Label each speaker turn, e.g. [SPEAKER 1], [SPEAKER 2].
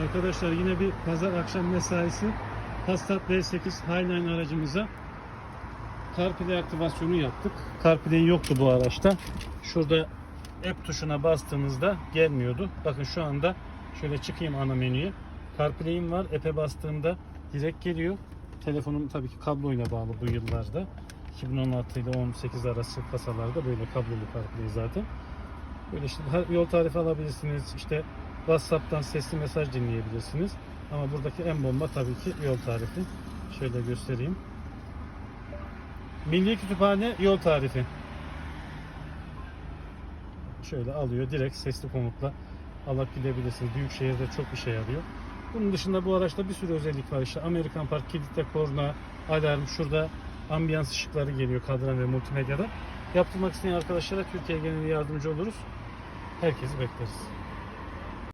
[SPEAKER 1] Arkadaşlar yine bir pazar akşam mesaisi Passat V8 Highline aracımıza CarPlay aktivasyonu yaptık. CarPlay yoktu bu araçta. Şurada app tuşuna bastığımızda gelmiyordu. Bakın şu anda şöyle çıkayım ana menüye. CarPlay'im var. App'e bastığımda direkt geliyor. Telefonum tabii ki kabloyla bağlı bu yıllarda. 2016 ile 18 arası kasalarda böyle kablolu CarPlay zaten. Böyle işte yol tarifi alabilirsiniz. İşte WhatsApp'tan sesli mesaj dinleyebilirsiniz. Ama buradaki en bomba tabii ki yol tarifi. Şöyle göstereyim. Milli Kütüphane yol tarifi. Şöyle alıyor direkt sesli komutla alıp gidebilirsiniz. Büyük şehirde çok işe yarıyor. Bunun dışında bu araçta bir sürü özellik var. İşte Amerikan Park, kilitle korna, alarm, şurada ambiyans ışıkları geliyor kadran ve multimedyada. Yaptırmak isteyen arkadaşlara Türkiye genelinde yardımcı oluruz. Herkesi bekleriz.